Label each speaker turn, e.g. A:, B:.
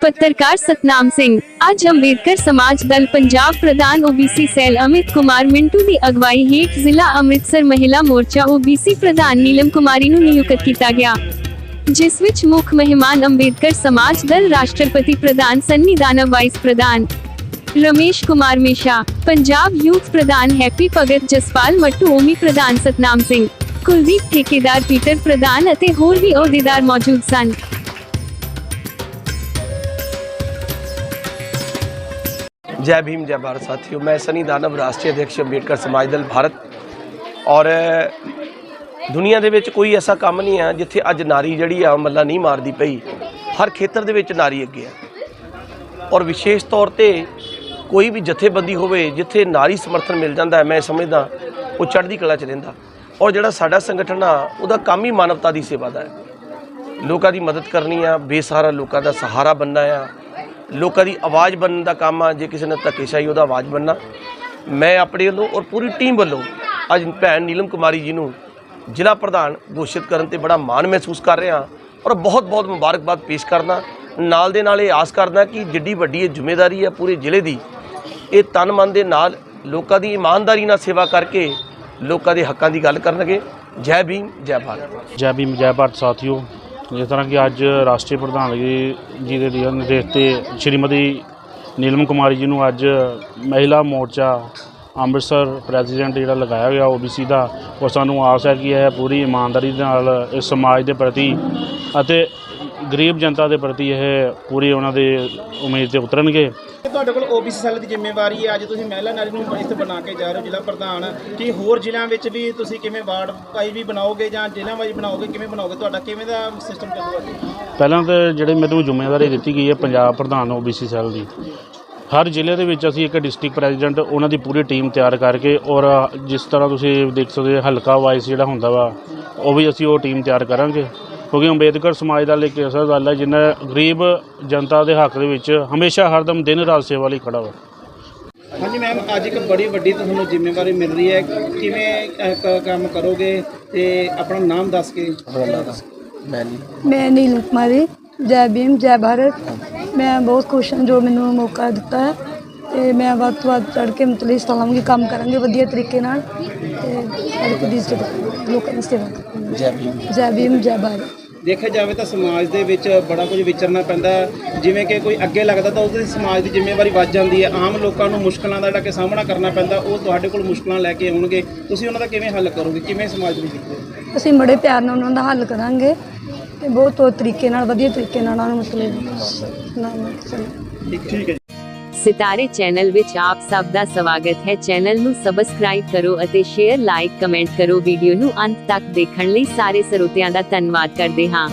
A: ਪੱਤਰਕਾਰ ਸਤਨਾਮ ਸਿੰਘ ਅੱਜ ਅੰਬੇਦਕਰ ਸਮਾਜ ਦਲ ਪੰਜਾਬ ਪ੍ਰਧਾਨ ਓਬੀਸੀ ਸੈਲ ਅਮਿਤ ਕੁਮਾਰ ਮਿੰਟੂ ਦੀ ਅਗਵਾਈ ਹੇਠ ਜ਼ਿਲ੍ਹਾ ਅੰਮ੍ਰਿਤਸਰ ਮਹਿਲਾ ਮੋਰਚਾ ਓਬੀਸੀ ਪ੍ਰਧਾਨ ਨੀਲਮ ਕੁਮਾਰੀ ਨੂੰ ਨਿਯੁਕਤ ਕੀਤਾ ਗਿਆ ਜਿਸ ਵਿੱਚ ਮੁੱਖ ਮਹਿਮਾਨ ਅੰਬੇਦਕਰ ਸਮਾਜ ਦਲ ਰਾਸ਼ਟਰਪਤੀ ਪ੍ਰਧਾਨ ਸੰਨੀ ਦਾਨਵ ਵਾਈਸ ਪ੍ਰਧਾਨ ਰਮੇਸ਼ ਕੁਮਾਰ ਮਿਸ਼ਾ ਪੰਜਾਬ ਯੂਥ ਪ੍ਰਧਾਨ ਹੈਪੀ ਭਗਤ ਜਸਪਾਲ ਮੱਟੂ ਓਮੀ ਪ੍ਰਧਾਨ ਸਤਨਾਮ ਸਿੰਘ ਕੁਲਦੀਪ ਠੇਕੇਦਾਰ ਪੀਟਰ ਪ੍ਰਧਾਨ ਅਤੇ ਹੋਰ ਵੀ ਅਹੁਦੇਦਾਰ ਮੌਜੂਦ ਸਨ
B: जय भीम जय भारत साथियों मैं सनी दानव ਰਾਸ਼ਟਰੀ ਅਧਿਕਸ਼ ਅੰਬੇਡਕਰ ਸਮਾਜ ਦਲ ਭਾਰਤ ਔਰ ਦੁਨੀਆ ਦੇ ਵਿੱਚ ਕੋਈ ਐਸਾ ਕੰਮ ਨਹੀਂ ਹੈ ਜਿੱਥੇ ਅੱਜ ਨਾਰੀ ਜਿਹੜੀ ਆ ਉਹ ਮੱਲਾ ਨਹੀਂ ਮਾਰਦੀ ਪਈ ਹਰ ਖੇਤਰ ਦੇ ਵਿੱਚ ਨਾਰੀ ਅੱਗੇ ਹੈ ਔਰ ਵਿਸ਼ੇਸ਼ ਤੌਰ ਤੇ ਕੋਈ ਵੀ ਜਥੇਬੰਦੀ ਹੋਵੇ ਜਿੱਥੇ ਨਾਰੀ ਸਮਰਥਨ ਮਿਲ ਜਾਂਦਾ ਹੈ ਮੈਂ ਸਮਝਦਾ ਉਹ ਚੜ੍ਹਦੀ ਕਲਾ ਚ ਰਹਿੰਦਾ ਔਰ ਜਿਹੜਾ ਸਾਡਾ ਸੰਗਠਨ ਆ ਉਹਦਾ ਕੰਮ ਹੀ ਮਾਨਵਤਾ ਦੀ ਸੇਵਾ ਦਾ ਹੈ ਲੋਕਾਂ ਦੀ ਮਦਦ ਕਰਨੀ ਆ ਬੇਸਹਾਰਾ ਲੋਕਾਂ ਦਾ ਸਹਾਰਾ ਬਣਨਾ ਆ ਲੋਕਾਂ ਦੀ ਆਵਾਜ਼ ਬਣਨ ਦਾ ਕੰਮ ਆ, ਜੇ ਕਿਸੇ ਨੇ ਧੱਕੇਸ਼ਾਹੀ, ਉਹਦਾ ਆਵਾਜ਼ ਬਣਨਾ। ਮੈਂ ਆਪਣੇ ਵੱਲੋਂ ਔਰ ਪੂਰੀ ਟੀਮ ਵੱਲੋਂ ਅੱਜ ਭੈਣ ਨੀਲਮ ਕੁਮਾਰੀ ਜੀ ਨੂੰ ਜ਼ਿਲ੍ਹਾ ਪ੍ਰਧਾਨ ਘੋਸ਼ਿਤ ਕਰਨ ਤੇ ਬੜਾ ਮਾਣ ਮਹਿਸੂਸ ਕਰ ਰਿਹਾ ਔਰ ਬਹੁਤ ਬਹੁਤ ਮੁਬਾਰਕਬਾਦ ਪੇਸ਼ ਕਰਦਾ ਨਾਲ ਦੇ ਨਾਲ ਇਹ ਆਸ ਕਰਦਾ ਕਿ ਜਿੱਡੀ ਵੱਡੀ ਇਹ ਜ਼ਿੰਮੇਵਾਰੀ ਹੈ ਪੂਰੇ ਜ਼ਿਲ੍ਹੇ ਦੀ, ਇਹ ਤਨ ਮਨ ਦੇ ਨਾਲ ਲੋਕਾਂ ਦੀ ਇਮਾਨਦਾਰੀ ਨਾਲ ਸੇਵਾ ਕਰਕੇ ਲੋਕਾਂ ਦੇ ਹੱਕਾਂ ਦੀ ਗੱਲ ਕਰਨਗੇ। ਜੈ ਭੀਮ, ਜੈ ਭਾਰਤ।
C: ਜੈ ਭੀਮ, ਜੈ ਭਾਰਤ, ਸਾਥੀਓ। ਜਿਸ ਤਰ੍ਹਾਂ ਕਿ ਅੱਜ ਰਾਸ਼ਟਰੀ ਪ੍ਰਧਾਨ ਜੀ ਜੀ ਦੇ ਦਿਸ਼ਾ ਨਿਰਦੇਸ਼ ਤੇ ਸ਼੍ਰੀਮਤੀ ਨੀਲਮ ਕੁਮਾਰੀ ਜੀ ਨੂੰ ਅੱਜ ਮਹਿਲਾ ਮੋਰਚਾ ਅੰਮ੍ਰਿਤਸਰ ਪ੍ਰੈਜ਼ੀਡੈਂਟ ਜਿਹੜਾ ਲਗਾਇਆ ਗਿਆ ਓਬੀਸੀ ਦਾ, ਉਹ ਸਾਨੂੰ ਆਸ ਹੈ ਕਿ ਇਹ ਪੂਰੀ ਇਮਾਨਦਾਰੀ ਦੇ ਨਾਲ ਇਸ ਸਮਾਜ ਦੇ ਪ੍ਰਤੀ ਅਤੇ ਗਰੀਬ ਜਨਤਾ ਦੇ ਪ੍ਰਤੀ ਇਹ ਪੂਰੀ ਉਹਨਾਂ ਦੇ ਉਮੀਦ ਤੇ ਉਤਰਨਗੇ।
D: ਤੁਹਾਡੇ ਕੋਲ ਓਬੀਸੀ ਸੈੱਲ ਦੀ ਜ਼ਿੰਮੇਵਾਰੀ ਹੈ। ਅੱਜ ਤੁਸੀਂ ਮਹਿਲਾ ਨਾਰੀ ਨੂੰ ਇੱਥੇ ਬਣਾ ਕੇ ਜਾ ਰਹੇ ਹੋ ਜ਼ਿਲ੍ਹਾ ਪ੍ਰਧਾਨ। ਕੀ ਹੋਰ ਜ਼ਿਲ੍ਹਿਆਂ ਵਿੱਚ ਵੀ ਤੁਸੀਂ ਕਿਵੇਂ ਵਾਰਡ ਵਾਈਜ਼ ਵੀ ਬਣਾਓਗੇ ਜਾਂ ਜ਼ਿਲ੍ਹਾ ਵਾਈਜ਼ ਬਣਾਓਗੇ ਕਿਵੇਂ ਬਣਾਓਗੇ? ਤੁਹਾਡਾ ਕਿਵੇਂ ਦਾ ਸਿਸਟਮ ਚੱਲੂਗਾ
C: ਪਹਿਲਾਂ ਤਾਂ ਜਿਹੜੇ ਮੈਨੂੰ ਜ਼ਿੰਮੇਵਾਰੀ ਦਿੱਤੀ ਗਈ ਹੈ ਪੰਜਾਬ ਪ੍ਰਧਾਨ ਓਬੀਸੀ ਸੈੱਲ ਦੀ। ਹਰ ਜ਼ਿਲ੍ਹੇ ਦੇ ਵਿੱਚ ਅਸੀਂ ਇੱਕ ਡਿਸਟ੍ਰਿਕਟ ਪ੍ਰੈਜ਼ੀਡੈਂਟ ਉਹਨਾਂ ਦੀ ਪੂਰੀ ਟੀਮ ਤਿਆਰ ਕਰਕੇ ਔਰ ਜਿਸ ਤਰ੍ਹਾਂ ਤੁਸੀਂ ਦੇਖ ਸਕਦੇ ਹਲਕਾ ਵਾਈਜ਼ ਜਿਹੜਾ ਹੁੰਦਾ ਵਾ ਉਹ ਵੀ ਅਸੀਂ ਉਹ ਟੀਮ ਤਿਆਰ ਕਰਾਂਗੇ। ਕਿਉਂਕਿ ਅੰਬੇਦਕਰ ਸਮਾਜ ਦਾ ਇੱਕ ਐਸਾ ਦਲ ਹੈ ਜਿਹਨੇ ਗਰੀਬ ਜਨਤਾ ਦੇ ਹੱਕ ਦੇ ਵਿੱਚ ਹਮੇਸ਼ਾ ਹਰਦਮ ਦਿਨ ਰਾਤ ਸੇਵਾ ਲਈ ਖੜਾ ਵਾ।
D: ਹਾਂਜੀ ਮੈਮ ਅੱਜ ਇੱਕ ਬੜੀ ਵੱਡੀ ਤੁਹਾਨੂੰ ਜ਼ਿੰਮੇਵਾਰੀ ਮਿਲ ਰਹੀ ਹੈ। ਕਿਵੇਂ ਕੰਮ ਕਰੋਗੇ ਤੇ ਆਪਣਾ ਨਾਮ ਦੱਸ ਕੇ?
E: ਮੈਂ ਨੀਲਮ ਕੁਮਾਰੀ ਜੈ ਭੀਮ ਜੈ ਭਾਰਤ। ਮੈਂ ਬਹੁਤ ਖੁਸ਼ ਹਾਂ ਜੋ ਮੈਨੂੰ ਮੌਕਾ ਦਿੱਤਾ ਹੈ ਤੇ ਮੈਂ ਵੱਧ ਤੋਂ ਵੱਧ ਚੜ੍ਹ ਕੇ ਮਤਲਬ ਇਸ ਤਰ੍ਹਾਂ ਕਿ ਕੰਮ ਕਰਾਂਗੇ ਵਧੀਆ ਤਰੀਕੇ ਨਾਲ ਤੇ ਲੋਕਾਂ ਦੀ ਸੇਵਾ।
D: ਜੈ ਭੀਮ।
E: ਜੈ ਭੀਮ ਜੈ ਭਾਰਤ।
D: ਦੇਖਿਆ ਜਾਵੇ ਤਾਂ ਸਮਾਜ ਦੇ ਵਿੱਚ ਬੜਾ ਕੁਝ ਵਿਚਰਨਾ ਪੈਂਦਾ। ਜਿਵੇਂ ਕਿ ਕੋਈ ਅੱਗੇ ਲੱਗਦਾ ਤਾਂ ਉਹਦੀ ਸਮਾਜ ਦੀ ਜ਼ਿੰਮੇਵਾਰੀ ਵੱਧ ਜਾਂਦੀ ਹੈ। ਆਮ ਲੋਕਾਂ ਨੂੰ ਮੁਸ਼ਕਲਾਂ ਦਾ ਜਿਹੜਾ ਕਿ ਸਾਹਮਣਾ ਕਰਨਾ ਪੈਂਦਾ ਉਹ ਤੁਹਾਡੇ ਕੋਲ ਮੁਸ਼ਕਲਾਂ ਲੈ ਕੇ ਆਉਣਗੇ। ਤੁਸੀਂ ਉਹਨਾਂ ਦਾ ਕਿਵੇਂ ਹੱਲ ਕਰੋਗੇ? ਕਿਵੇਂ ਸਮਾਜ ਨੂੰ ਹੋ?
E: ਅਸੀਂ ਬੜੇ ਪਿਆਰ ਨਾਲ ਉਹਨਾਂ ਦਾ ਹੱਲ ਕਰਾਂਗੇ ਤੇ ਬਹੁਤ ਤਰੀਕੇ ਨਾਲ ਵਧੀਆ ਤਰੀਕੇ ਨਾਲ ਉਹਨਾਂ ਨੂੰ ਨਾਮ
D: ਠੀਕ ਹੈ
A: ਸਿਤਾਰੇ ਚੈਨਲ ਵਿੱਚ ਆਪ ਸਭ ਦਾ ਸਵਾਗਤ ਹੈ। ਚੈਨਲ ਨੂੰ ਸਬਸਕ੍ਰਾਈਬ ਕਰੋ ਅਤੇ ਸ਼ੇਅਰ ਲਾਈਕ ਕਮੈਂਟ ਕਰੋ। ਵੀਡੀਓ ਨੂੰ ਅੰਤ ਤੱਕ ਦੇਖਣ ਲਈ ਸਾਰੇ ਸਰੋਤਿਆਂ ਦਾ ਧੰਨਵਾਦ ਕਰਦੇ ਹਾਂ।